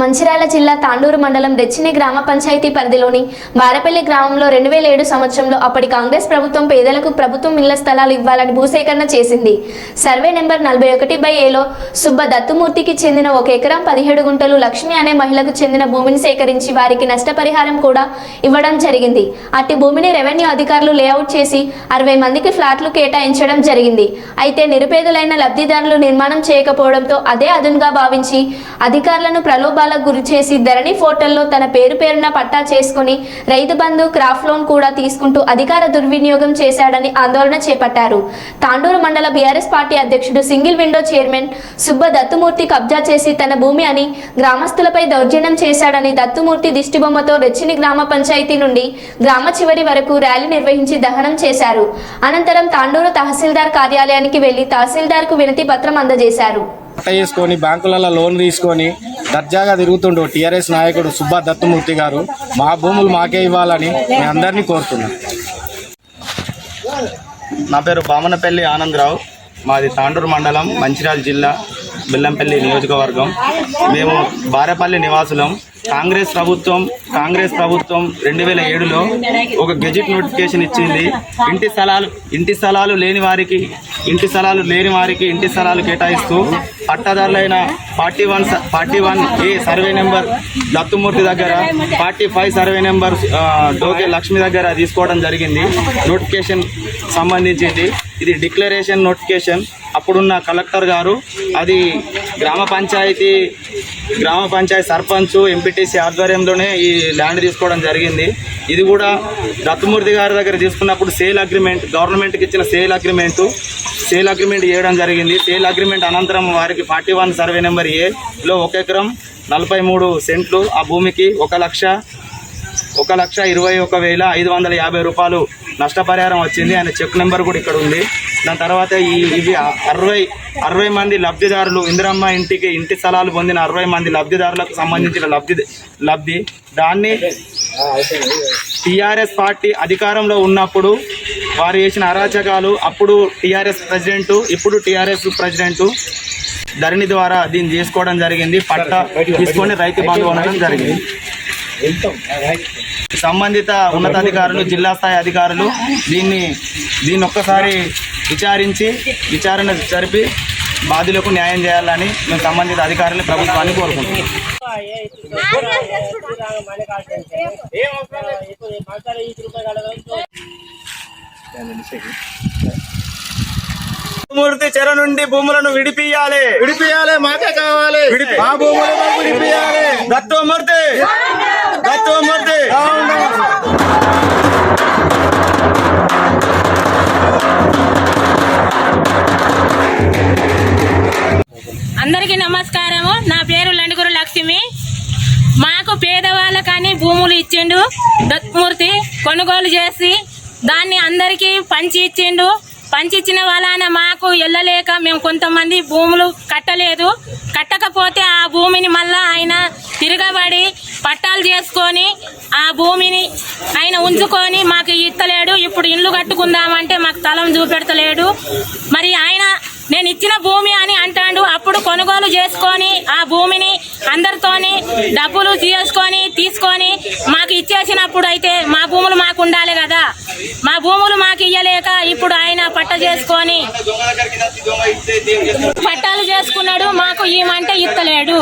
మంచిర్యాల జిల్లా తాండూరు మండలం రెచ్చిని గ్రామ పంచాయతీ పరిధిలోని బారపల్లి గ్రామంలో రెండు వేల ఏడు సంవత్సరంలో అప్పటి కాంగ్రెస్ ప్రభుత్వం పేదలకు ప్రభుత్వం ఇళ్ళ స్థలాలు ఇవ్వాలని భూసేకరణ చేసింది. సర్వే నెంబర్ నలభై ఒకటి బై ఏలో సుబ్బ దత్తుమూర్తికి చెందిన ఒక ఎకరం పదిహేడు గుంటలు లక్ష్మి అనే మహిళకు చెందిన భూమిని సేకరించి వారికి నష్టపరిహారం కూడా ఇవ్వడం జరిగింది. అట్టి భూమిని రెవెన్యూ అధికారులు లేఅవుట్ చేసి అరవై మందికి ఫ్లాట్లు కేటాయించడం జరిగింది. అయితే నిరుపేదలైన లబ్ధిదారులు నిర్మాణం చేయకపోవడంతో అదే అదునుగా భావించి అధికారులను ప్రలోభాలకు గురి చేసి ధరణి పోర్టల్లో తన పేరు పేరున పట్టా చేసుకుని రైతు బంధు క్రాఫ్ట్ లోన్ కూడా తీసుకుంటూ అధికార దుర్వినియోగం చేశాడని ఆందోళన చేపట్టారు. తాండూరు మండల బీఆర్ఎస్ పార్టీ అధ్యక్షుడు single window chairman Subba Dattumurthy కబ్జా చేసి తన భూమి అని గ్రామస్తులపై దౌర్జన్యం చేశాడని దత్తుమూర్తి దిష్టిబొమ్మతో రెచ్చిని గ్రామ పంచాయతీ నుండి గ్రామ చివరి వరకు ర్యాలీ నిర్వహించి దహనం చేశారు. అనంతరం తాండూరు తహసీల్దార్ కార్యాలయానికి వెళ్ళి తహసీల్దార్కు వినతి పత్రం అందజేశారు. చేసుకొని బ్యాంకులలో లోన్ తీసుకొని దర్జాగా తిరుగుతుండు టీఆర్ఎస్ నాయకుడు సుబ్బా దత్తుమూర్తి గారు. మా భూములు మాకే ఇవ్వాలని మేము అందరినీ కోరుతున్నాం. నా పేరు బామనపల్లి ఆనందరావు. మాది తాండూరు మండలం మంచిర్యాల జిల్లా బెల్లంపల్లి నియోజకవర్గం. మేము బారేపల్లి నివాసులం. కాంగ్రెస్ ప్రభుత్వం కాంగ్రెస్ ప్రభుత్వం రెండు వేల ఏడులో ఒక గెజిట్ నోటిఫికేషన్ ఇచ్చింది. ఇంటి స్థలాలు ఇంటి స్థలాలు లేని వారికి ఇంటి స్థలాలు లేని వారికి ఇంటి స్థలాలు కేటాయిస్తూ పట్టాదారులైన forty one forty one A survey number Dattumurthy దగ్గర forty five survey number Doke Lakshmi దగ్గర తీసుకోవడం జరిగింది. నోటిఫికేషన్ సంబంధించింది. ఇది డిక్లరేషన్ నోటిఫికేషన్. అప్పుడున్న కలెక్టర్ గారు అది గ్రామ పంచాయతీ గ్రామ పంచాయతీ సర్పంచ్ ఎంపీటీసీ ఆధ్వర్యంలోనే ఈ ల్యాండ్ తీసుకోవడం జరిగింది. ఇది కూడా దత్తుమూర్తి గారి దగ్గర తీసుకున్నప్పుడు సేల్ అగ్రిమెంట్ గవర్నమెంట్కి ఇచ్చిన సేల్ అగ్రిమెంటు సేల్ అగ్రిమెంట్ చేయడం జరిగింది. సేల్ అగ్రిమెంట్ అనంతరం వారికి ఫార్టీ వన్ సర్వే నెంబర్ ఏలో ఒక ఎకరం నలభై మూడు సెంట్లు ఆ భూమికి ఒక లక్ష ఒక లక్ష ఇరవై ఒక వేల ఐదు వందల యాభై రూపాయలు నష్టపరిహారం వచ్చింది. ఆయన చెక్ నెంబర్ కూడా ఇక్కడ ఉంది. దాని తర్వాత ఈ ఇవి అరవై అరవై మంది లబ్ధిదారులు ఇందిరమ్మ ఇంటికి ఇంటి స్థలాలు పొందిన అరవై మంది లబ్ధిదారులకు సంబంధించిన లబ్ధి లబ్ధి. దాన్ని టీఆర్ఎస్ పార్టీ అధికారంలో ఉన్నప్పుడు వారు చేసిన అరాచకాలు అప్పుడు టీఆర్ఎస్ ప్రెసిడెంట్ ఇప్పుడు టీఆర్ఎస్ ప్రెసిడెంట్ ధరణి ద్వారా దీన్ని చేసుకోవడం జరిగింది. పట్ట తీసుకొని రైతు బంధు అనడం జరిగింది. సంబంధిత ఉన్నతాధికారులు జిల్లా స్థాయి అధికారులు దీన్ని దీన్ని ఒక్కసారి విచారించి విచారణ జరిపి బాధ్యులకు న్యాయం చేయాలని మేము సంబంధిత అధికారులు ప్రభుత్వాన్ని కోరుకుంటున్నాం. మూర్తి చెర నుండి భూములను విడిపియాలి. విడిపియాలి మాకే కావాలి. మా విడిపియాలి. దత్తమూర్తి! అందరికీ నమస్కారము. నా పేరు లండుగురు లక్ష్మి. మాకు పేదవాళ్ళకని భూములు ఇచ్చిండు. దత్మూర్తి కొనుగోలు చేసి దాన్ని అందరికీ పంచి ఇచ్చిండు. పంచి ఇచ్చిన వలన మాకు వెళ్ళలేక మేము కొంతమంది భూములు కట్టలేదు. కట్టకపోతే ఆ భూమిని మళ్ళా ఆయన తిరగబడి పట్టాలు చేసుకొని ఆ భూమిని ఆయన ఉంచుకొని మాకు ఇస్తలేడు. ఇప్పుడు ఇల్లు కట్టుకుందామంటే మాకు తలం చూపెడతలేడు. మరి ఆయన నేను ఇచ్చిన భూమి అని అంటాడు. అప్పుడు కొనుగోలు చేసుకొని ఆ భూమిని అందరితోని డబ్బులు చేసుకొని తీసుకొని మాకు ఇచ్చేసినప్పుడు అయితే మా భూములు మాకు ఉండాలి కదా. మా భూములు మాకు ఇయ్యలేక ఇప్పుడు ఆయన పట్ట చేసుకొని పట్టాలు చేసుకున్నాడు. మాకు ఈమంటే ఇత్తలేడు